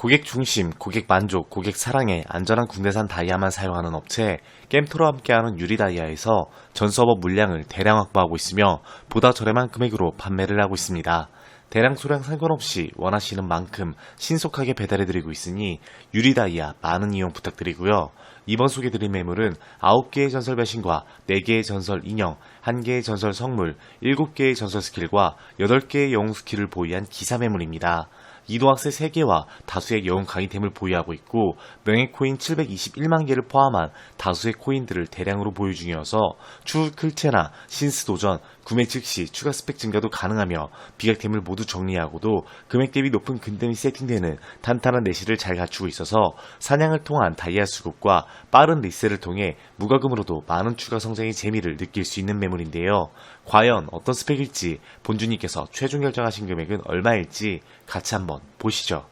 고객 중심, 고객 만족, 고객 사랑에 안전한 국내산 다이아만 사용하는 업체 겜토로 함께하는 유리다이아에서 전 서버 물량을 대량 확보하고 있으며 보다 저렴한 금액으로 판매를 하고 있습니다. 대량 소량 상관없이 원하시는 만큼 신속하게 배달해드리고 있으니 유리다이아 많은 이용 부탁드리고요. 이번 소개드린 매물은 9개의 전설 배신과 4개의 전설 인형, 1개의 전설 성물, 7개의 전설 스킬과 8개의 영웅 스킬을 보유한 기사 매물입니다. 이동학세 3개와 다수의 영웅 강의템을 보유하고 있고 명예코인 721만 개를 포함한 다수의 코인들을 대량으로 보유 중이어서 추후 클체나 신스 도전, 구매 즉시 추가 스펙 증가도 가능하며 비약템을 모두 정리하고도 금액 대비 높은 근댐이 세팅되는 탄탄한 내실을 잘 갖추고 있어서 사냥을 통한 다이아 수급과 빠른 리셀을 통해 무과금으로도 많은 추가 성장의 재미를 느낄 수 있는 매물인데요. 과연 어떤 스펙일지 본주님께서 최종 결정하신 금액은 얼마일지 같이 한번 보시죠.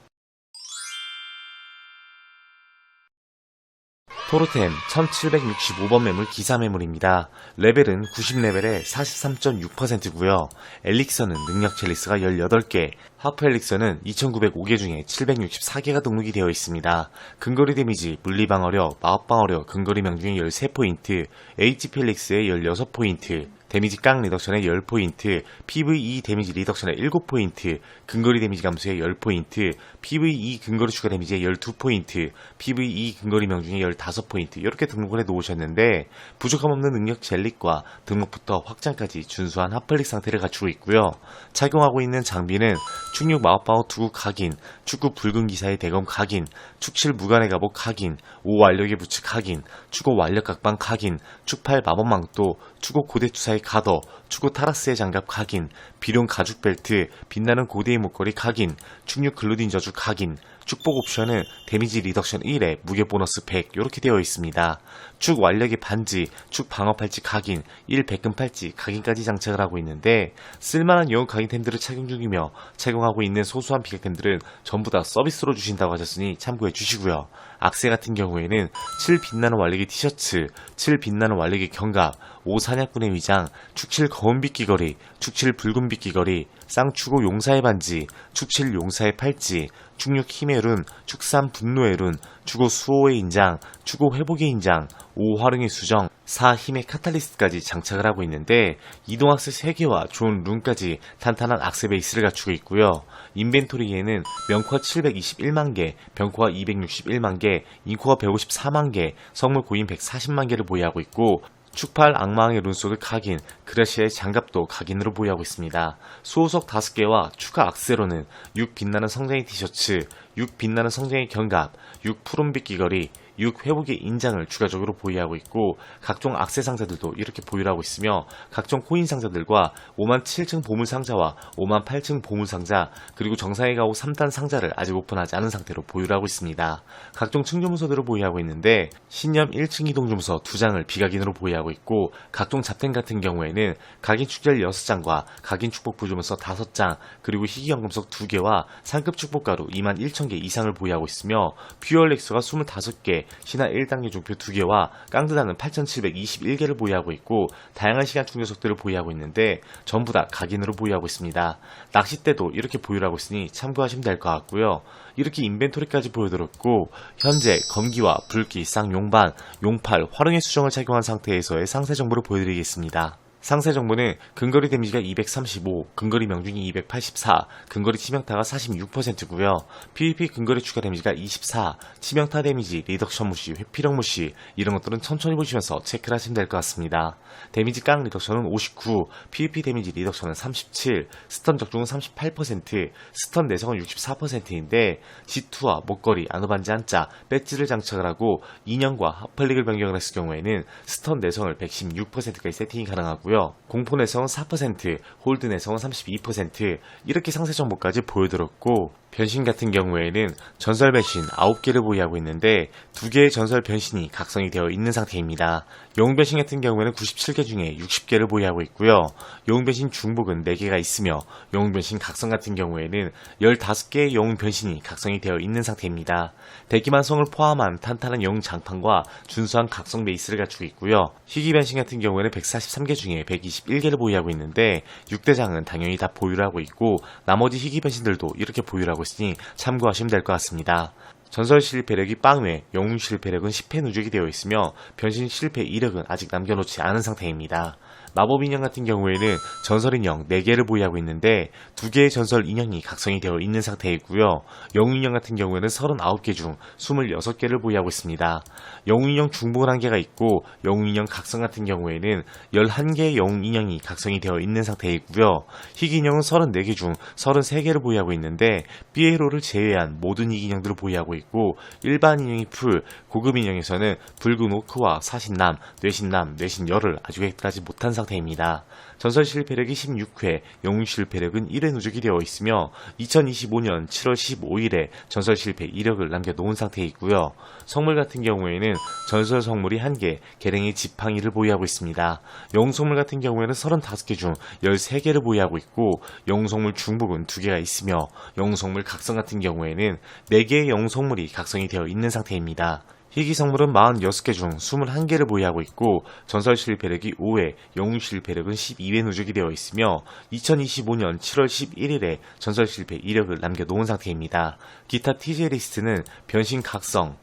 토르템 1765번 매물 기사 매물입니다. 레벨은 90레벨에 43.6%고요. 엘릭서는 능력 첼리스가 18개, 하프 엘릭서는 2905개 중에 764개가 등록이 되어 있습니다. 근거리 데미지, 물리방어력, 마법방어력, 근거리 명중에 13포인트, HP 엘릭스에 16포인트, 데미지 깡 리덕션에 10포인트, PVE 데미지 리덕션에 7포인트, 근거리 데미지 감소에 10포인트, PVE 근거리 추가 데미지에 12포인트, PVE 근거리 명중에 15포인트 이렇게 등록을 해 놓으셨는데 부족함 없는 능력 젤릭과 등록부터 확장까지 준수한 핫플릭 상태를 갖추고 있고요. 착용하고 있는 장비는 축육 마법방어 투구 각인, 축구 붉은 기사의 대검 각인, 축칠 무관의 갑옷 각인, 오 완력의 부츠 각인, 축구 완력 각방 각인, 축팔 마법망도, 축구 고대 투사의 가더, 축구 타라스의 장갑 각인, 비룡 가죽 벨트, 빛나는 고대의 목걸이 각인, 축육 글루딘 저주 각인, 축복 옵션은 데미지 리덕션 1에 무게 보너스 100 이렇게 되어 있습니다. 축 완력의 반지, 축 방어 팔찌 각인, 1 백금 팔찌 각인까지 장착을 하고 있는데 쓸만한 영웅 각인템들을 착용 중이며 착용하고 있는 소소한 비각템들은 전부 다 서비스로 주신다고 하셨으니 참고해 주시고요. 악세 같은 경우에는 7 빛나는 완력의 티셔츠, 7 빛나는 완력의 경갑, 5 사냥꾼의 위장, 축7 거운빛 귀걸이, 축7 붉은빛 귀걸이, 쌍추고 용사의 반지, 축7 용사의 팔찌, 축6 힘의 룬, 축3 분노의 룬, 축5 수호의 인장, 축5 회복의 인장, 5 활용의 수정, 4 힘의 카탈리스트까지 장착을 하고 있는데 이동학세 3개와 좋은 룬까지 탄탄한 악세 베이스를 갖추고 있고요. 인벤토리에는 명코가 721만 개, 병코가 261만 개, 인코가 154만 개, 성물 고인 140만 개를 보유하고 있고 축팔 악마왕의 룬속을 각인, 그라시아의 장갑도 각인으로 보유하고 있습니다. 수호석 5개와 추가 악세로는 6 빛나는 성장의 티셔츠, 6 빛나는 성장의 경갑, 6 푸른빛 귀걸이, 6 회복의 인장을 추가적으로 보유하고 있고 각종 악세 상자들도 이렇게 보유를 하고 있으며 각종 코인 상자들과 5만 7층 보물 상자와 5만 8층 보물 상자 그리고 정상에 가고 3단 상자를 아직 오픈하지 않은 상태로 보유를 하고 있습니다. 각종 층주문서들을 보유하고 있는데 신념 1층 이동 주문서 2장을 비각인으로 보유하고 있고 각종 잡템 같은 경우에는 각인 축절 6장과 각인 축복 부 주문서 5장 그리고 희귀연금석 2개와 상급 축복가루 2만 1천 개 이상을 보유하고 있으며 퓨얼렉스가 25개 신화 1단계 종표 2개와 깡드단은 8,721개를 보유하고 있고 다양한 시간 충전석들을 보유하고 있는데 전부 다 각인으로 보유하고 있습니다. 낚싯대도 이렇게 보유를 하고 있으니 참고하시면 될 것 같고요. 이렇게 인벤토리까지 보여드렸고 현재 검기와 불기, 쌍용반, 용팔, 활용의 수정을 착용한 상태에서의 상세 정보를 보여드리겠습니다. 상세 정보는 근거리 데미지가 235, 근거리 명중이 284, 근거리 치명타가 46%고요. PVP 근거리 추가 데미지가 24, 치명타 데미지, 리덕션 무시, 회피력 무시 이런 것들은 천천히 보시면서 체크를 하시면 될 것 같습니다. 데미지 깡 리덕션은 59, PVP 데미지 리덕션은 37, 스턴 적중은 38%, 스턴 내성은 64%인데 G2와 목걸이, 안으반지 한자, 배지를 장착을 하고 인형과 하플릭을 변경을 했을 경우에는 스턴 내성을 116%까지 세팅이 가능하 고요. 공포 내성은 4%, 홀드 내성은 32% 이렇게 상세 정보까지 보여드렸고 변신 같은 경우에는 전설 변신 9개를 보유하고 있는데 2개의 전설 변신이 각성이 되어 있는 상태입니다. 영웅 변신 같은 경우에는 97개 중에 60개를 보유하고 있고요. 영웅 변신 중복은 4개가 있으며 영웅 변신 각성 같은 경우에는 15개의 영웅 변신이 각성이 되어 있는 상태입니다. 대기만성을 포함한 탄탄한 영웅 장판과 준수한 각성 베이스를 갖추고 있고요. 희귀 변신 같은 경우에는 143개 중에 121개를 보유하고 있는데 6대장은 당연히 다 보유를 하고 있고 나머지 희귀 변신들도 이렇게 보유를 하고 보유하고 있으니 참고하시면 될 것 같습니다. 전설 실패력이 빵회, 영웅 실패력은 10회 누적이 되어 있으며 변신 실패 이력은 아직 남겨놓지 않은 상태입니다. 마법 인형 같은 경우에는 전설 인형 4개를 보유하고 있는데 2개의 전설 인형이 각성이 되어 있는 상태이고요. 영웅 인형 같은 경우에는 39개 중 26개를 보유하고 있습니다. 영웅 인형 중복은 1개가 있고 영웅 인형 각성 같은 경우에는 11개의 영웅 인형이 각성이 되어 있는 상태이고요. 희귀 인형은 34개 중 33개를 보유하고 있는데 삐에로를 제외한 모든 희귀 인형들을 보유하고 있고 일반 인형이 풀, 고급 인형에서는 붉은 오크와 사신남, 뇌신남, 뇌신열을 아직 획득하지 못한 상태 입니다. 전설 실패력이 16회, 영웅 실패력은 1회 누적이 되어 있으며 2025년 7월 15일에 전설 실패 이력을 남겨놓은 상태이고요. 성물 같은 경우에는 전설 성물이 1개, 계랭이 지팡이를 보유하고 있습니다. 영웅 성물 같은 경우에는 35개 중 13개를 보유하고 있고 영웅 성물 중복은 2개가 있으며 영웅 성물 각성 같은 경우에는 4개의 영웅 성물이 각성이 되어 있는 상태입니다. 희귀 성물은 46개 중 21개를 보유하고 있고 전설 실패력이 5회, 영웅 실패력은 12회 누적이 되어 있으며 2025년 7월 11일에 전설 실패 이력을 남겨놓은 상태입니다. 기타 TJ 리스트는 변신 각성,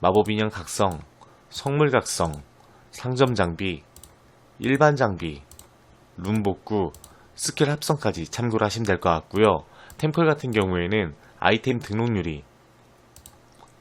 마법 인형 각성, 성물 각성, 상점 장비, 일반 장비, 룸 복구, 스킬 합성까지 참고를 하시면 될 것 같고요. 템플 같은 경우에는 아이템 등록률이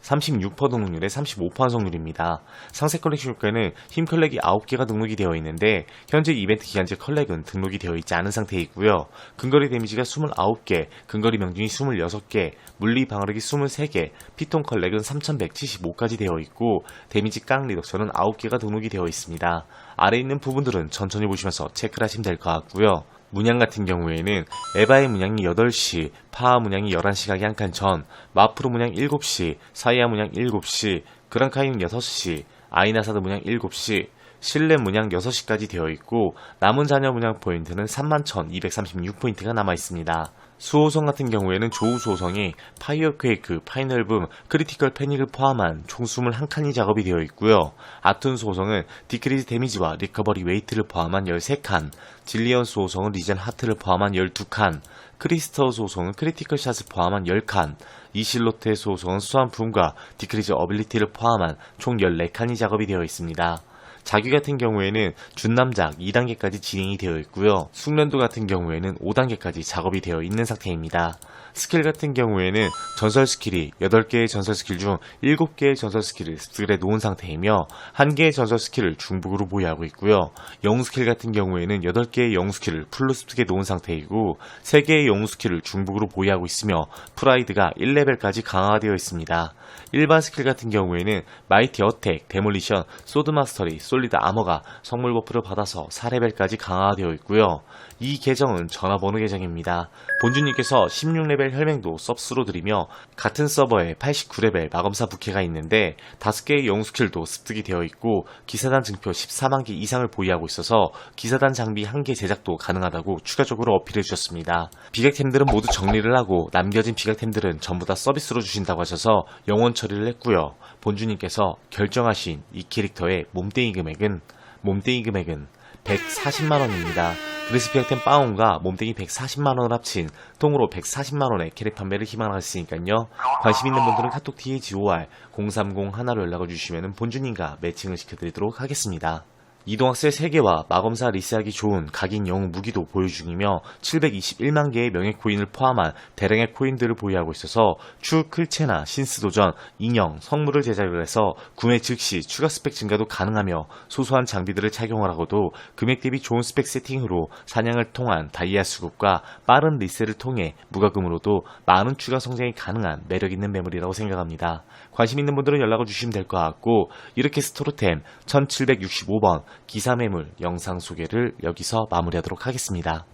36% 등록률에 35% 완성률입니다. 상세 컬렉션 효과는 힘 컬렉이 9개가 등록이 되어 있는데 현재 이벤트 기간제 컬렉은 등록이 되어 있지 않은 상태이고요. 근거리 데미지가 29개, 근거리 명중이 26개, 물리 방어력이 23개, 피통 컬렉은 3175까지 되어 있고 데미지 깡 리덕션은 9개가 등록이 되어 있습니다. 아래 있는 부분들은 천천히 보시면서 체크를 하시면 될 것 같고요. 문양 같은 경우에는 에바의 문양이 8시, 파하 문양이 11시 가기 한 칸 전, 마프로 문양 7시, 사이아 문양 7시, 그랑카인 6시, 아이나사드 문양 7시, 실내 문양 6시까지 되어 있고 남은 자녀 문양 포인트는 31,236포인트가 남아 있습니다. 수호성 같은 경우에는 조우 수호성이 파이어 퀘이크, 파이널붐, 크리티컬 패닉을 포함한 총 21칸이 작업이 되어 있고요. 아툰 수호성은 디크리즈 데미지와 리커버리 웨이트를 포함한 13칸, 질리언 수호성은 리젠 하트를 포함한 12칸, 크리스터 수호성은 크리티컬 샷을 포함한 10칸, 이실로트의 수호성은 수완 붐과 디크리즈 어빌리티를 포함한 총 14칸이 작업이 되어 있습니다. 자기 같은 경우에는 준남작 2단계까지 진행이 되어 있고요. 숙련도 같은 경우에는 5단계까지 작업이 되어 있는 상태입니다. 스킬 같은 경우에는 전설 스킬이 8개의 전설 스킬 중 7개의 전설 스킬을 습득해 놓은 상태이며 1개의 전설 스킬을 중복으로 보유하고 있고요. 영웅 스킬 같은 경우에는 8개의 영웅 스킬을 풀로 습득해 놓은 상태이고 3개의 영웅 스킬을 중복으로 보유하고 있으며 프라이드가 1레벨까지 강화가 되어 있습니다. 일반 스킬 같은 경우에는 마이티 어택, 데몰리션, 소드 마스터리, 솔리드 아머가 성물 버프를 받아서 4레벨까지 강화되어 있고요. 이 계정은 전화번호 계정입니다. 본주님께서 16레벨 혈맹도 섭스로 드리며 같은 서버에 89레벨 마검사 부캐가 있는데 5개의 영웅 스킬도 습득이 되어 있고 기사단 증표 14만 개 이상을 보유하고 있어서 기사단 장비 1개 제작도 가능하다고 추가적으로 어필해 주셨습니다. 비각템들은 모두 정리를 하고 남겨진 비각템들은 전부 다 서비스로 주신다고 하셔서 영원 처리를 했고요. 본주님께서 결정하신 이 캐릭터의 몸뚱이 금액은 몸뚱이 금액은 140만원입니다. 그래서 비약템 빠온과 몸뚱이 140만원을 합친 통으로 140만원의 캐릭 판매를 희망하고 있으니까요. 관심 있는 분들은 카톡 THOR 030 하나로 연락을 주시면 본주님과 매칭을 시켜드리도록 하겠습니다. 이동학세 3개와 마검사 리스하기 좋은 각인 영웅 무기도 보유 중이며 721만 개의 명예 코인을 포함한 대량의 코인들을 보유하고 있어서 추 클체나 신스 도전, 인형, 성물을 제작을 해서 구매 즉시 추가 스펙 증가도 가능하며 소소한 장비들을 착용을 하고도 금액 대비 좋은 스펙 세팅으로 사냥을 통한 다이아 수급과 빠른 리셀을 통해 무과금으로도 많은 추가 성장이 가능한 매력 있는 매물이라고 생각합니다. 관심 있는 분들은 연락을 주시면 될 것 같고 이렇게 스토로템 1765번 기사 매물 영상 소개를 여기서 마무리하도록 하겠습니다.